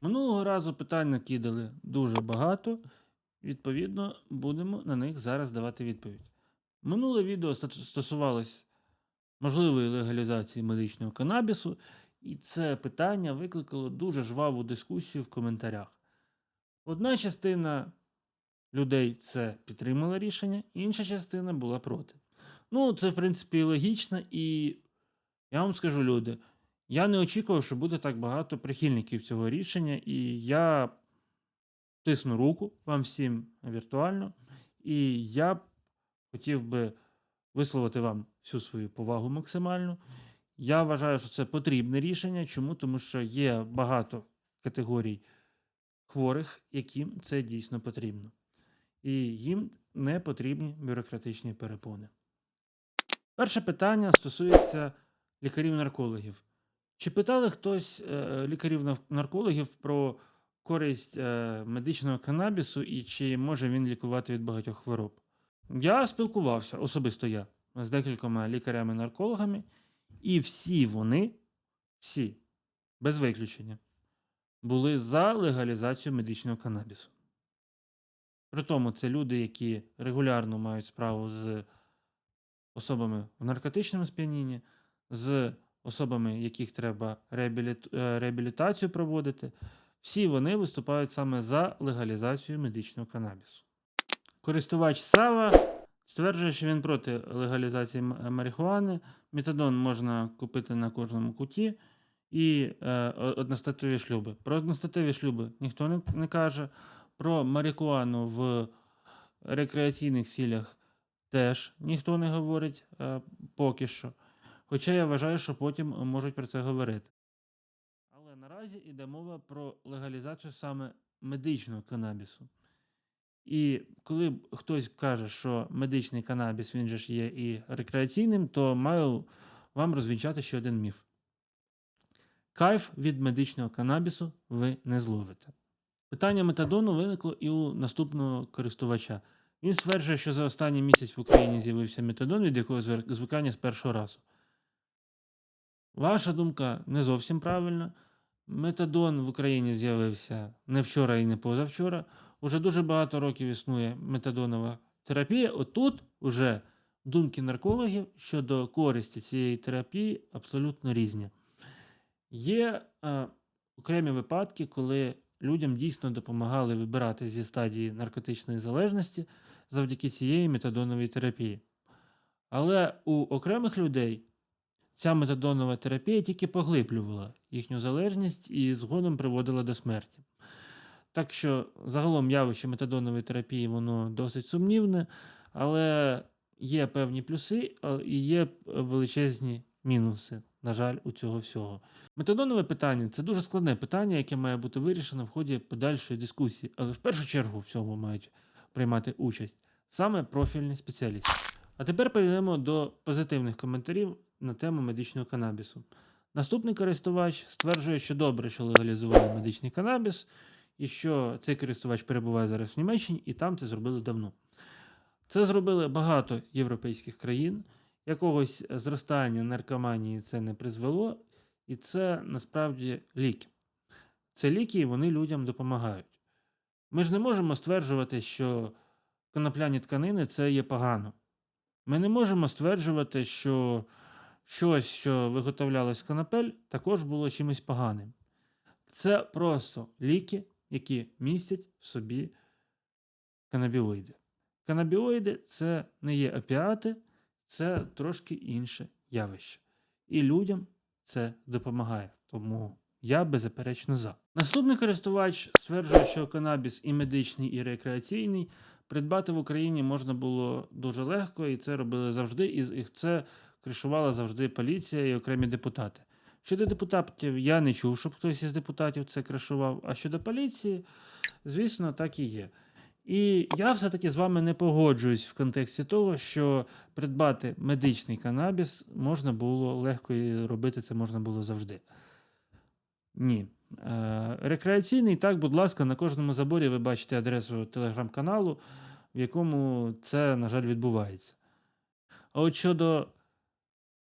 Минулого разу питань накидали дуже багато. Відповідно, будемо на них зараз давати відповідь. Минуле відео стосувалось можливої легалізації медичного канабісу, і це питання викликало дуже жваву дискусію в коментарях. Одна частина людей це підтримала рішення, інша частина була проти. Ну, це, в принципі, логічно, і я вам скажу, люди, я не очікував, що буде так багато прихильників цього рішення, і я тисну руку вам всім віртуально, і я хотів би висловити вам всю свою повагу максимальну. Я вважаю, що це потрібне рішення. Чому? Тому що є багато категорій хворих, яким це дійсно потрібно. І їм не потрібні бюрократичні перепони. Перше питання стосується лікарів-наркологів. Чи питали хтось е, лікарів-наркологів про користь е, медичного канабісу і чи може він лікувати від багатьох хвороб? Я спілкувався, особисто я, з декількома лікарями-наркологами, і всі вони, всі, без виключення, були за легалізацію медичного канабісу. При тому це люди, які регулярно мають справу з особами в наркотичному сп'янінні, з особами, яких треба е, реабілітацію проводити. Всі вони виступають саме за легалізацію медичного канабісу. Користувач Сава стверджує, що він проти легалізації е, марихуани. Метадон можна купити на кожному куті і е, одностатеві шлюби. Про одностатеві шлюби ніхто не, не каже. Про марихуану в рекреаційних цілях теж ніхто не говорить е, поки що. Хоча я вважаю, що потім можуть про це говорити. Але наразі йде мова про легалізацію саме медичного канабісу. І коли хтось каже, що медичний канабіс він же ж є і рекреаційним, то маю вам розвінчати ще один міф. Кайф від медичного канабісу ви не зловите. Питання метадону виникло і у наступного користувача. Він стверджує, що за останній місяць в Україні з'явився метадон, від якого звикання з першого разу. Ваша думка не зовсім правильна. Метадон в Україні з'явився не вчора і не позавчора. Уже дуже багато років існує метадонова терапія. Отут уже думки наркологів щодо користі цієї терапії абсолютно різні. Є е, окремі випадки, коли людям дійсно допомагали вибирати зі стадії наркотичної залежності завдяки цієї метадоновій терапії. Але у окремих людей ця метадонова терапія тільки поглиблювала їхню залежність і згодом приводила до смерті. Так що загалом явище метадонової терапії воно досить сумнівне, але є певні плюси і є величезні мінуси, на жаль, у цього всього. Метадонове питання це дуже складне питання, яке має бути вирішено в ході подальшої дискусії, але в першу чергу в мають приймати участь саме профільні спеціалісти. А тепер перейдемо до позитивних коментарів на тему медичного канабісу. Наступний користувач стверджує, що добре, що легалізували медичний канабіс, і що цей користувач перебуває зараз в Німеччині, і там це зробили давно. Це зробили багато європейських країн. Якогось зростання наркоманії це не призвело, і це насправді ліки. Це ліки, і вони людям допомагають. Ми ж не можемо стверджувати, що конопляні тканини це є погано. Ми не можемо стверджувати, що щось, що виготовлялось з конопель, також було чимось поганим. Це просто ліки, які містять в собі канабіоїди. Канабіоїди це не є опіати, це трошки інше явище. І людям це допомагає. Тому я беззаперечно за. Наступний користувач стверджує, що канабіс і медичний, і рекреаційний придбати в Україні можна було дуже легко, і це робили завжди, і це кришувала завжди поліція і окремі депутати. Щодо депутатів, я не чув, щоб хтось із депутатів це кришував. А щодо поліції, звісно, так і є. І я все-таки з вами не погоджуюсь в контексті того, що придбати медичний канабіс можна було легко і робити це можна було завжди. Ні. Е, рекреаційний, так, будь ласка, на кожному заборі ви бачите адресу телеграм-каналу, в якому це, на жаль, відбувається. А от щодо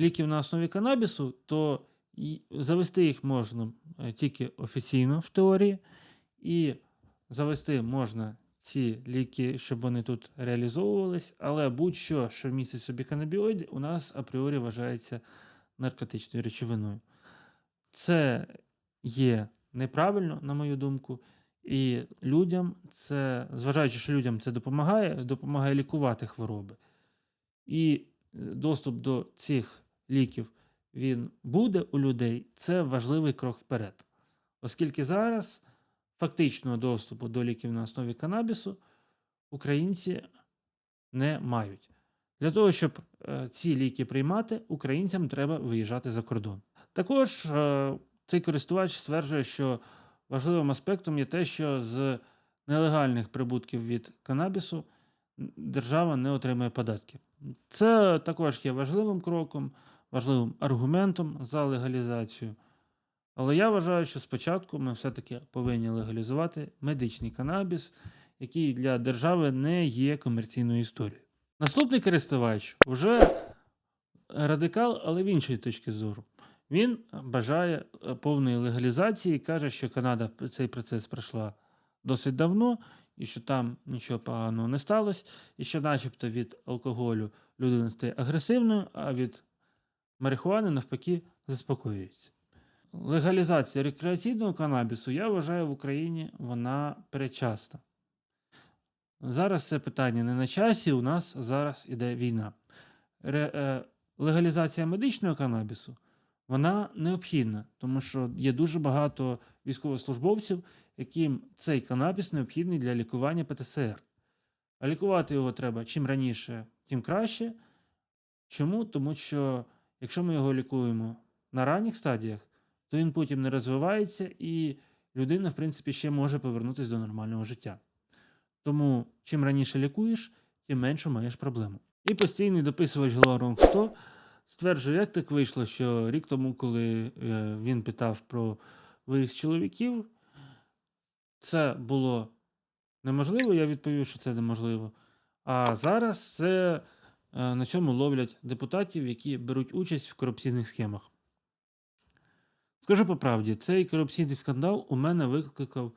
ліків на основі канабісу, то завести їх можна е, тільки офіційно в теорії, і завести можна ці ліки, щоб вони тут реалізовувались, але будь-що, що містить собі канабіоїди, у нас апріорі вважається наркотичною речовиною. Це є неправильно, на мою думку, і людям це, зважаючи, що людям це допомагає, допомагає лікувати хвороби. І е, доступ до цих ліків він буде у людей, це важливий крок вперед. Оскільки зараз фактичного доступу до ліків на основі канабісу українці не мають. Для того, щоб е, ці ліки приймати, українцям треба виїжджати за кордон. Також е, цей користувач стверджує, що важливим аспектом є те, що з нелегальних прибутків від канабісу держава не отримує податків. Це також є важливим кроком, важливим аргументом за легалізацію. Але я вважаю, що спочатку ми все-таки повинні легалізувати медичний канабіс, який для держави не є комерційною історією. Наступний користувач вже радикал, але в іншої точки зору. Він бажає е, повної легалізації і каже, що Канада цей процес пройшла досить давно, і що там нічого поганого не сталося, і що, начебто, від алкоголю людина стає агресивною, а від марихуани навпаки заспокоюється. Легалізація рекреаційного канабісу, я вважаю, в Україні вона передчасна. Зараз це питання не на часі, у нас зараз іде війна. Ре, е, легалізація медичного канабісу вона необхідна, тому що є дуже багато військовослужбовців, яким цей канабіс необхідний для лікування ПТСР. А лікувати його треба чим раніше, тим краще. Чому? Тому що якщо ми його лікуємо на ранніх стадіях, то він потім не розвивається і людина, в принципі, ще може повернутися до нормального життя. Тому чим раніше лікуєш, тим менше маєш проблему. І постійний дописувач Глорong 100 стверджує, як так вийшло, що рік тому, коли е, він питав про виїзд чоловіків, це було неможливо. Я відповів, що це неможливо. А зараз це на цьому ловлять депутатів, які беруть участь в корупційних схемах. Скажу по правді, цей корупційний скандал у мене викликав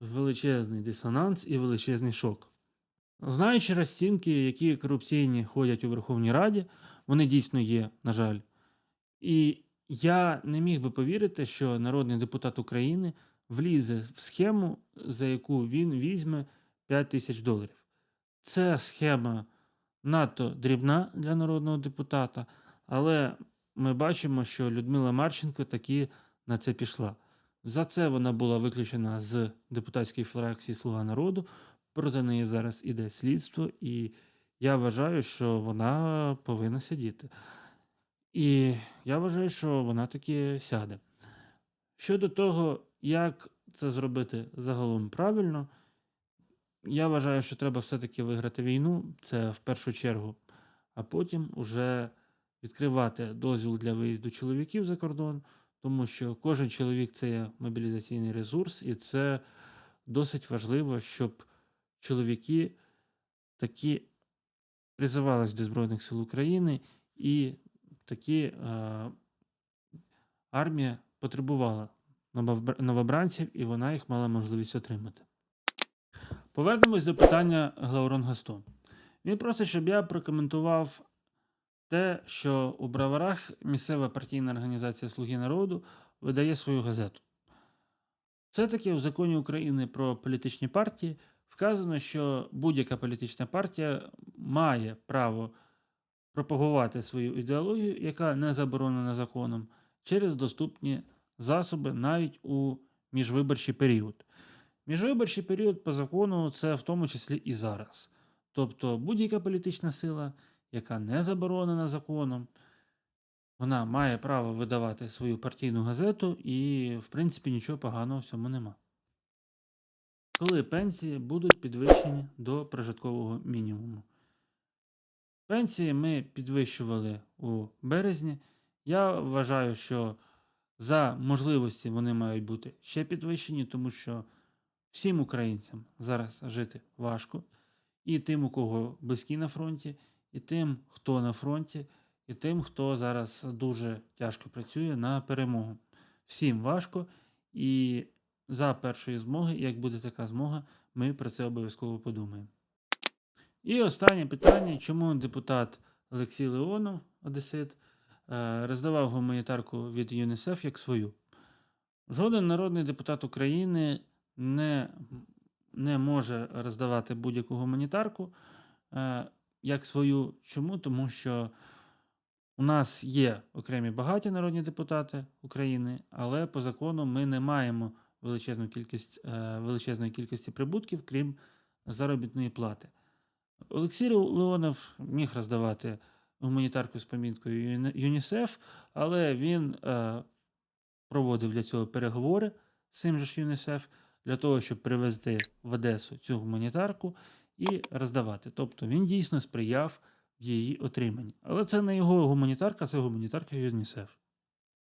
величезний дисонанс і величезний шок. Знаючи розцінки, які корупційні ходять у Верховній Раді, вони дійсно є, на жаль. І я не міг би повірити, що народний депутат України влізе в схему, за яку він візьме 5 тисяч доларів. Це схема надто дрібна для народного депутата, але ми бачимо, що Людмила Марченко таки на це пішла. За це вона була виключена з депутатської фракції Слуга народу. Проти неї зараз іде слідство, і я вважаю, що вона повинна сидіти. І я вважаю, що вона таки сяде. Щодо того, як це зробити загалом правильно, я вважаю, що треба все-таки виграти війну, це в першу чергу, а потім уже відкривати дозвіл для виїзду чоловіків за кордон, тому що кожен чоловік це є мобілізаційний ресурс, і це досить важливо, щоб чоловіки такі призивались до Збройних сил України, і такі е, армія потребувала новобранців, і вона їх мала можливість отримати. Повернемось до питання Глауронга 100. Він просить, щоб я прокоментував те, що у Браварах місцева партійна організація Слуги народу видає свою газету. Все-таки в законі України про політичні партії вказано, що будь-яка політична партія має право пропагувати свою ідеологію, яка не заборонена законом, через доступні засоби навіть у міжвиборчий період. Міжвиборчий період по закону це в тому числі і зараз. Тобто будь-яка політична сила, яка не заборонена законом, вона має право видавати свою партійну газету, і, в принципі, нічого поганого в цьому нема. Коли пенсії будуть підвищені до прожиткового мінімуму. Пенсії ми підвищували у березні. Я вважаю, що за можливості вони мають бути ще підвищені, тому що всім українцям зараз жити важко. І тим, у кого близькі на фронті, і тим, хто на фронті. і тим, хто зараз дуже тяжко працює на перемогу. Всім важко, і за першої змоги, як буде така змога, ми про це обов'язково подумаємо. І останнє питання: чому депутат Олексій Леонов, Одесит, е, роздавав гуманітарку від ЮНІСЕФ як свою? Жоден народний депутат України не, не може роздавати будь-яку гуманітарку е, як свою. Чому? Тому що у нас є окремі багаті народні депутати України, але по закону ми не маємо величезну кількість, е, величезної кількості прибутків, крім заробітної плати. Олексій Леонов міг роздавати гуманітарку з поміткою ЮНІСЕФ, але він е, проводив для цього переговори з цим же ж ЮНІСЕФ для того, щоб привезти в Одесу цю гуманітарку і роздавати. Тобто він дійсно сприяв її отриманні. Але це не його гуманітарка, це гуманітарка ЮНІСЕФ.